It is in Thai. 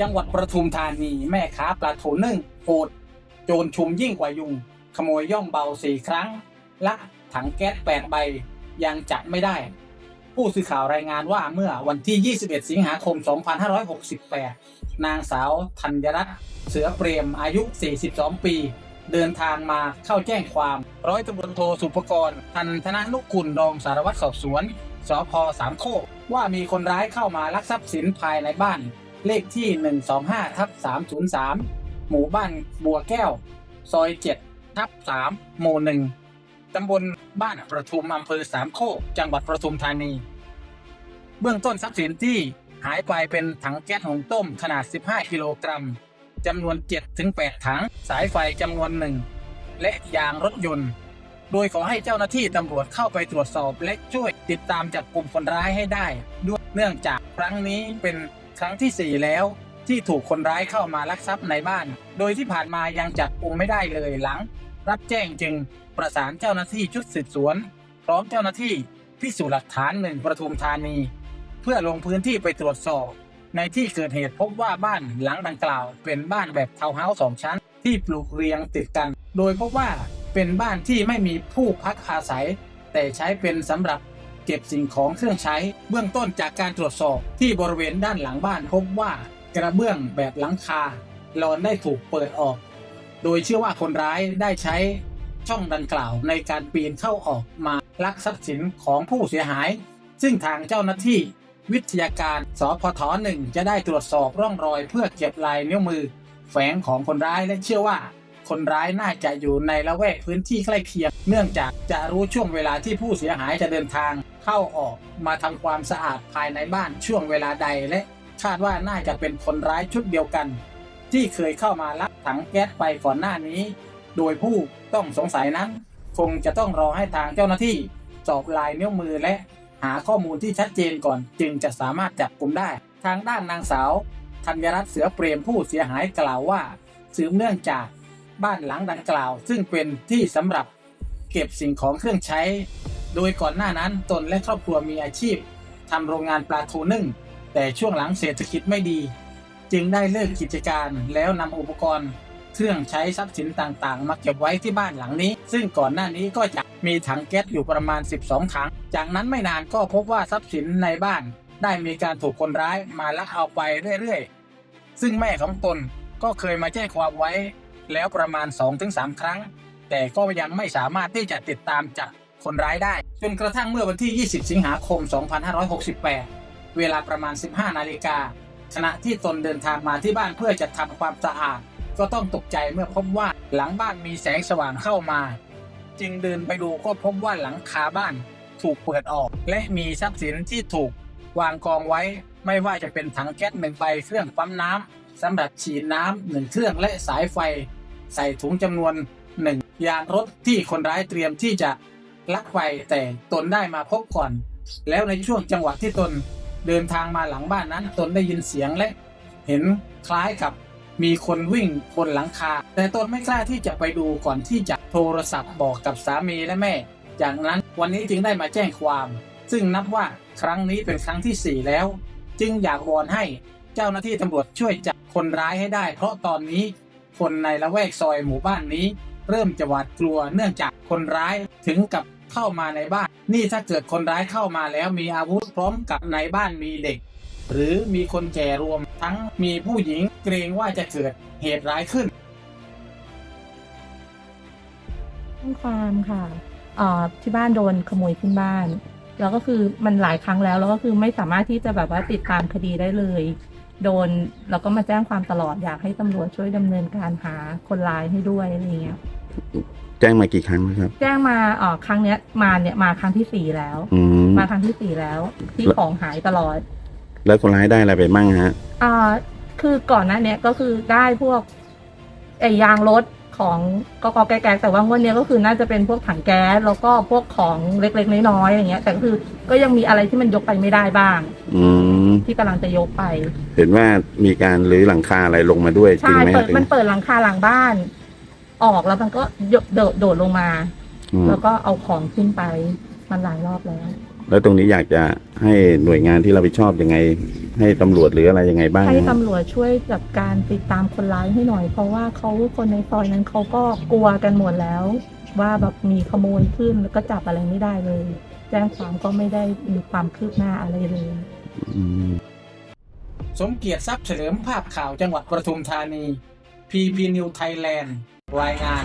จังหวัดประทุมธานีแม่ค้าปลาทูนึ่งโหดโจรชุมยิ่งกว่ายุง ขโมยย่องเบาสี่ครั้ง ละถังแก๊สแปดใบยังจับไม่ได้ ผู้สื่อข่าวรายงานว่าเมื่อวันที่ 21 สิงหาคม 2568 นางสาวธัญรัตน์เสือเปรมอายุ 42 ปี เดินทางมาเข้าแจ้งความ ร้อยตำรวจโทสุภกรทันธนนุกุลรองสารวัตรสอบสวนสพสามโคกว่ามีคนร้ายเข้ามาลักทรัพย์สินภายในบ้าน เลขที่ 125ทับ303 หมู่บ้านบัวแก้ว ซอย 7 ทับ3หมู่ 1 ตำบลบ้านประทุมอำเภอสามโคก จังหวัดประทุมธานี เบื้องต้นทรัพย์สินที่หายไปเป็นถังแก๊สหุงต้มขนาด 15 กิโลกรัมจำนวน 7-8 ถัง สายไฟจำนวนหนึ่ง และยางรถยนต์ โดยขอให้เจ้าหน้าที่ตำรวจเข้าไปตรวจสอบและช่วยติดตามจับกลุ่มคนร้ายให้ได้ ด้วยเนื่องจากครั้งนี้เป็น ครั้งที่ 4 แล้วที่ถูกคนร้ายเข้ามาลักทรัพย์ในบ้าน โดยที่ผ่านมายังจับกุมไม่ได้เลยหลัง รับแจ้งจึงประสานเจ้าหน้าที่ชุดสืบสวน พร้อมเจ้าหน้าที่พิสูจน์หลักฐานหนึ่งประทุมธานี เพื่อลงพื้นที่ไปตรวจสอบ ในที่เกิดเหตุพบว่าบ้านหลังดังกล่าว เป็นบ้านแบบทาวน์เฮาส์สองชั้น ที่ปลูกเรียงติดกัน โดยพบว่าเป็นบ้านที่ไม่มีผู้พักอาศัย แต่ใช้เป็นสำหรับ เก็บสิ่งของเครื่องใช้ เบื้องต้นจากการตรวจสอบที่บริเวณด้านหลังบ้านพบว่ากระเบื้องแบบหลังคาลอนได้ถูกเปิดออก โดยเชื่อว่าคนร้ายได้ใช้ช่องดังกล่าวในการปีนเข้าออกมาลักทรัพย์สินของผู้เสียหาย ซึ่งทางเจ้าหน้าที่วิทยาการสพทหนึ่งจะได้ตรวจสอบร่องรอยเพื่อเก็บลายนิ้วมือ แฝงของคนร้ายและเชื่อว่า คนร้ายน่าจะอยู่ในละแวกพื้นที่ใกล้เคียง เนื่องจากจะรู้ช่วงเวลาที่ผู้เสียหายจะเดินทาง เข้าออกมาทำความสะอาดภายในบ้านช่วงเวลาใดและคาดว่าน่าจะเป็นคนร้ายชุดเดียวกัน ที่เคยเข้ามาลักถังแก๊สไปก่อนหน้านี้ โดยผู้ต้องสงสัยนั้น คงจะต้องรอให้ทางเจ้าหน้าที่สอบลายนิ้วมือและหาข้อมูลที่ชัดเจนก่อน จึงจะสามารถจับกลุ่มได้ ทางด้านนางสาวธัญรัตน์เสือเปรมผู้เสียหายกล่าวว่าสืบเนื่องจาก บ้านหลังดังกล่าว ซึ่งเป็นที่สำหรับเก็บสิ่งของเครื่องใช้ โดยก่อนหน้านั้นตนและครอบครัวมีอาชีพทำโรงงานปลาทูนึ่ง แต่ช่วงหลังเศรษฐกิจไม่ดี จึงได้เลิกกิจการแล้วนำอุปกรณ์ เครื่องใช้ทรัพย์สินต่างๆ มาเก็บไว้ที่บ้านหลังนี้ ซึ่งก่อนหน้านี้ก็จะมีถังแก๊สอยู่ประมาณ 12 ถัง จากนั้นไม่นานก็พบว่าทรัพย์สินในบ้าน ได้มีการถูกคนร้ายมาลักเอาไปเรื่อยๆ ซึ่งแม่ของตนก็เคยมาแจ้งความไว้ แล้วประมาณ 2-3 ครั้ง แต่ก็ยังไม่สามารถที่จะติดตามจับคนร้ายได้ จนกระทั่งเมื่อวันที่ 20 สิงหาคม 2568 เวลาประมาณ 15 นาฬิกาขณะที่ตนเดินทางมาที่บ้านเพื่อจะทำความสะอาด ก็ต้องตกใจเมื่อพบว่าหลังบ้านมีแสงสว่างเข้ามา จึงเดินไปดูก็พบว่าหลังคาบ้านถูกเปิดออก และมีทรัพย์สินที่ถูกวางกองไว้ ไม่ว่าจะเป็นถังแก๊สหนึ่งใบเครื่องปั๊มน้ำสำหรับฉีดน้ำหนึ่งเครื่องและสายไฟ ใส่ถุงจำนวนหนึ่งยางรถที่คนร้ายเตรียมที่จะลักไปแต่ตนได้มาพบก่อน แล้วในช่วงจังหวะที่ตนเดินทางมาหลังบ้านนั้น ตนได้ยินเสียงและเห็นคล้ายกับมีคนวิ่งบนหลังคา แต่ตนไม่กล้าที่จะไปดูก่อนที่จะโทรศัพท์บอกกับสามีและแม่ จากนั้นวันนี้จึงได้มาแจ้งความ ซึ่งนับว่าครั้งนี้เป็นครั้งที่ 4 แล้ว จึงอยากวอนให้เจ้าหน้าที่ตำรวจช่วยจับคนร้ายให้ได้ เพราะตอนนี้ คนในละแวกซอยหมู่บ้านนี้ เริ่มจะหวาดกลัวเนื่องจากคนร้ายถึงกับเข้ามาในบ้าน นี่ถ้าเกิดคนร้ายเข้ามาแล้วมีอาวุธพร้อมกับในบ้านมีเด็ก หรือมีคนแก่รวมทั้งมีผู้หญิงเกรงว่าจะเกิดเหตุร้ายขึ้นแจ้งความค่ะที่บ้านโดนขโมยขึ้นบ้าน แล้วก็คือมันหลายครั้งแล้วแล้วก็คือไม่สามารถที่จะแบบว่าติดตามคดีได้เลย โดนแล้วก็มาแจ้งความตลอดอยากให้ตำรวจช่วยดำเนินการหาคนร้ายให้ด้วยอะไรเงี้ยแจ้งมากี่ครั้งแล้วครับ แจ้งมาเอ่อครั้งเนี้ยมาเนี่ยมาครั้งที่สี่แล้ว อืมมาครั้งที่สี่แล้ว ที่ของหายตลอดแล้วคนร้ายได้อะไรไปบ้างฮะ อ่าคือก่อนหน้าเนี้ยก็คือได้พวกไอ้ยางรถ ของกกแก๊กๆแต่ว่างวดเนี้ยก็คือน่าจะเป็นพวกถังแก๊สแล้วก็พวกของเล็กๆน้อยๆอย่างเงี้ย แต่ก็คือก็ยังมีอะไรที่มันยกไปไม่ได้บ้าง อืมที่กำลังจะยกไป เห็นว่ามีการรื้อหลังคาอะไรลงมาด้วยจริใช่งไหมเปิดถึงมันเปิดหลังคาหลังบ้าน ออกแล้วมันก็โดดโดดโดดลงมาอืมแล้วก็เอาของขึ้นไปมันหลายรอบแล้ว แล้วตรงนี้อยากจะให้หน่วยงานที่รับผิดชอบยังไง ให้ตำรวจหรืออะไรยังไงบ้างให้ฮะตำรวจช่วยจัดการติดตามคนร้ายให้หน่อย เพราะว่าเขาคนในซอยนั้นเขาก็กลัวกันหมดแล้ว ว่าแบบมีขโมยขึ้นแล้วก็จับอะไรไม่ได้เลย แจ้งความก็ไม่ได้มีความคืบหน้าอะไรเลยอืมสมเกียรติทรัพย์เฉลิมภาพข่าวจังหวัดปทุมธานีพีพีนิวไทยแลนด์รายงาน